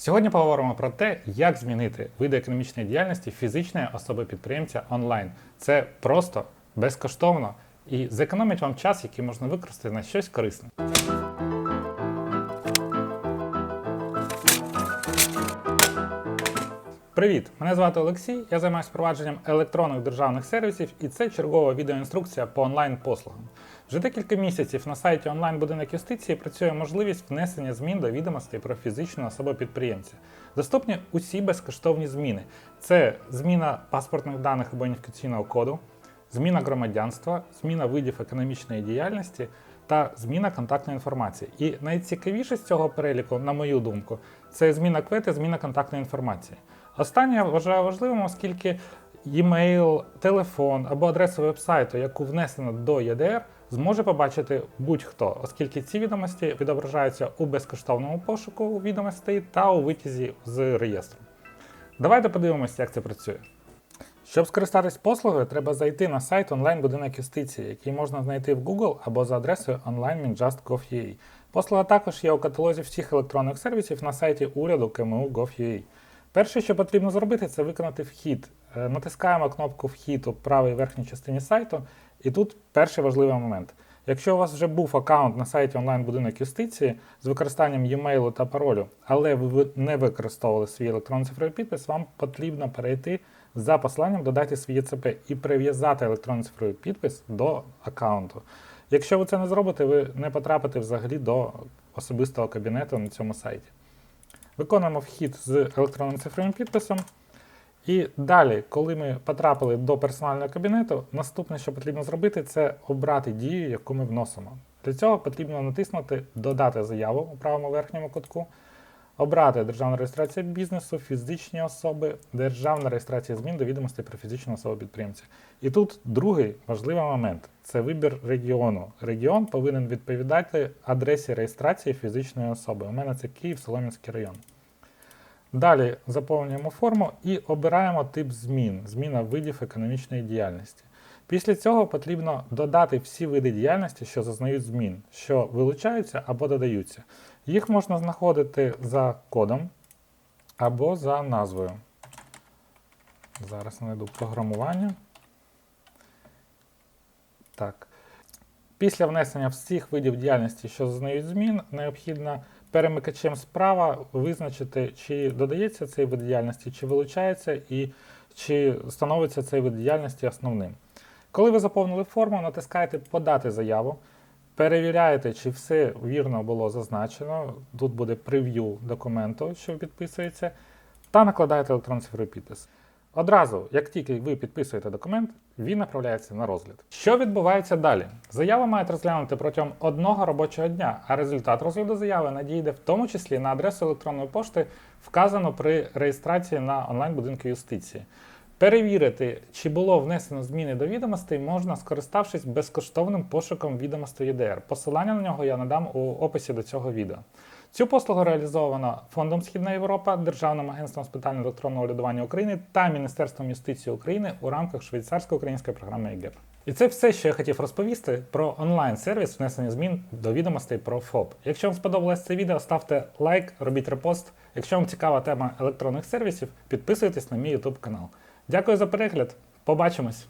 Сьогодні поговоримо про те, як змінити види економічної діяльності фізичної особи-підприємця онлайн. Це просто, безкоштовно і зекономить вам час, який можна використати на щось корисне. Привіт! Мене звати Олексій. Я займаюся впровадженням електронних державних сервісів, і це чергова відеоінструкція по онлайн-послугам. Вже декілька місяців на сайті онлайн-будинок юстиції працює можливість внесення змін до відомостей про фізичну особу підприємця. Доступні усі безкоштовні зміни: це зміна паспортних даних або ідентифікаційного коду, зміна громадянства, зміна видів економічної діяльності та зміна контактної інформації. І найцікавіше з цього переліку, на мою думку, це зміна квети, зміна контактної інформації. Останнє я вважаю важливим, оскільки e-mail, телефон або адреса вебсайту, яку внесено до ЄДР, зможе побачити будь-хто, оскільки ці відомості відображаються у безкоштовному пошуку відомостей та у витязі з реєстру. Давайте подивимося, як це працює. Щоб скористатись послугою, треба зайти на сайт онлайн-будинок юстиції, який можна знайти в Google або за адресою online.minjust.gov.ua. Послуга також є у каталозі всіх електронних сервісів на сайті уряду КМУ.gov.ua. Перше, що потрібно зробити, це виконати вхід. Е, Натискаємо кнопку Вхід у правій верхній частині сайту, і тут перший важливий момент. Якщо у вас вже був аккаунт на сайті онлайн-будинок юстиції з використанням e-mail та паролю, але ви не використовували свій електронний цифровий підпис, вам потрібно перейти за посиланням додати свій ЄЦП і прив'язати електронний цифровий підпис до аккаунту. Якщо ви це не зробите, ви не потрапите взагалі до особистого кабінету на цьому сайті. Виконуємо вхід з електронним цифровим підписом. І далі, коли ми потрапили до персонального кабінету, наступне, що потрібно зробити, це обрати дію, яку ми вносимо. Для цього потрібно натиснути Додати заяву у правому верхньому кутку, обрати Державна реєстрація бізнесу, фізичні особи, Державна реєстрація змін до відомостей про фізичну особу підприємця. І тут другий важливий момент це вибір регіону. Регіон повинен відповідати адресі реєстрації фізичної особи. У мене це Київ, Солом'янський район. Далі заповнюємо форму і обираємо тип змін, зміна видів економічної діяльності. Після цього потрібно додати всі види діяльності, що зазнають змін, що вилучаються або додаються. Їх можна знаходити за кодом або за назвою. Зараз знайду програмування. Так. Після внесення всіх видів діяльності, що зазнають змін, необхідно перемикачем справа визначити, чи додається цей вид діяльності, чи вилучається, і чи становиться цей вид діяльності основним. Коли ви заповнили форму, натискаєте Подати заяву, перевіряєте, чи все вірно було зазначено. Тут буде прев'ю документу, що підписується, та накладаєте електронний цифровий підпис. Одразу, як тільки ви підписуєте документ, він направляється на розгляд. Що відбувається далі? Заяву мають розглянути протягом одного робочого дня, а результат розгляду заяви надійде в тому числі на адресу електронної пошти, вказану при реєстрації на онлайн-будинку юстиції. Перевірити, чи було внесено зміни до відомостей, можна скориставшись безкоштовним пошуком відомостей ЄДР. Посилання на нього я надам у описі до цього відео. Цю послугу реалізовано Фондом Східна Європа, Державним агентством з питань електронного урядування України та Міністерством юстиції України у рамках швейцарсько-української програми ЕГЕП. І це все, що я хотів розповісти про онлайн-сервіс внесення змін до відомостей про ФОП. Якщо вам сподобалось це відео, ставте лайк, робіть репост. Якщо вам цікава тема електронних сервісів, підписуйтесь на мій YouTube канал. Дякую за перегляд. Побачимось!